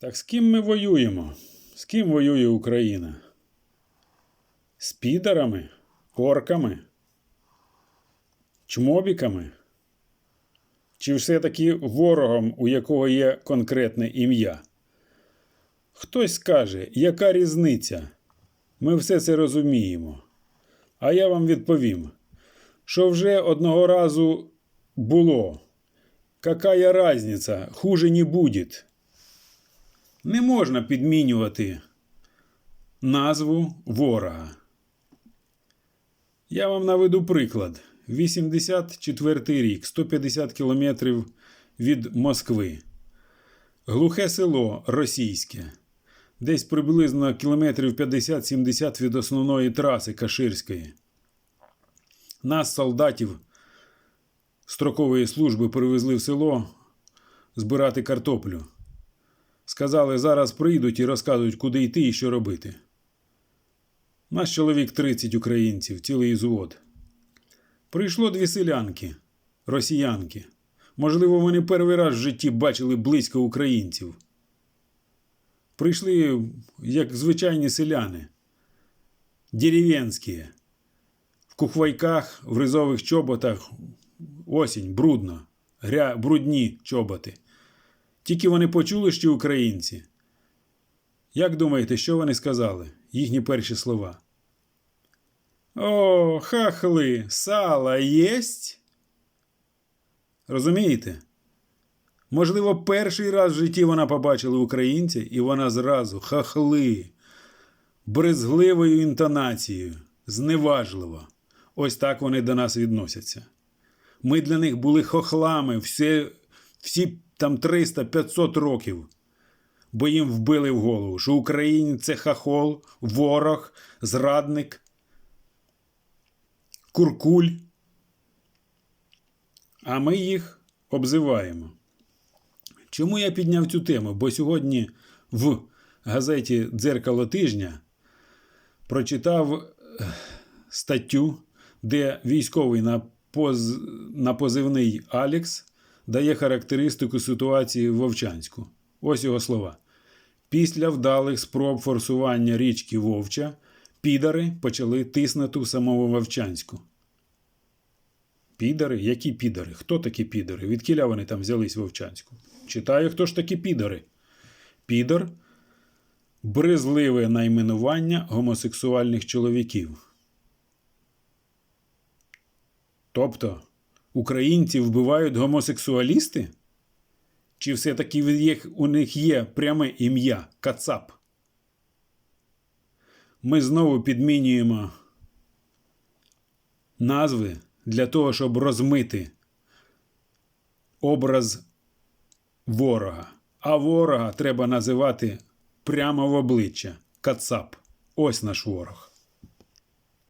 Так з ким ми воюємо? З ким воює Україна? З підарами, орками, чмобіками? Чи все-таки ворогом, у якого є конкретне ім'я? Хтось скаже, яка різниця? Ми все це розуміємо. А я вам відповім, що вже одного разу було. Какая разниця? Хуже не будет. Не можна підмінювати назву ворога. Я вам наведу приклад. 84 рік, 150 кілометрів від Москви. Глухе село російське. Десь приблизно кілометрів 50-70 від основної траси Каширської. Нас, солдатів строкової служби, привезли в село збирати картоплю. Сказали, зараз прийдуть і розкажуть, куди йти і що робити. Нас чоловік 30 українців, цілий звод. Прийшло дві селянки, росіянки. Можливо, вони перший раз в житті бачили близько українців. Прийшли як звичайні селяни, деревенські, в кухвайках, в ризових чоботах, осінь, брудно, брудні чоботи. Тільки вони почули, що українці. Як думаєте, що вони сказали? Їхні перші слова? О, хахли, сало єсть? Розумієте? Можливо, перший раз в житті вона побачила українця, і вона зразу хахли, брезгливою інтонацією, зневажливо. Ось так вони до нас відносяться. Ми для них були хохлами всі, всі там 300-500 років, бо їм вбили в голову, що українець це хахол, ворог, зрадник, куркуль. А ми їх обзиваємо. Чому я підняв цю тему? Бо сьогодні в газеті Дзеркало тижня прочитав е, статтю, де військовий на, поз... на позивний Алекс дає характеристику ситуації в Вовчанську. Ось його слова. Після вдалих спроб форсування річки Вовча підари почали тиснути в самому Вовчанську. Підари? Які підари? Хто такі підари? Відкіля вони там взялись в Вовчанську? Читаю, хто ж такі підари? Підар брезливе найменування гомосексуальних чоловіків. Тобто українці вбивають гомосексуалісти? Чи все-таки у них є пряме ім'я Кацап? Ми знову підмінюємо назви для того, щоб розмити образ ворога. А ворога треба називати прямо в обличчя Кацап. Ось наш ворог.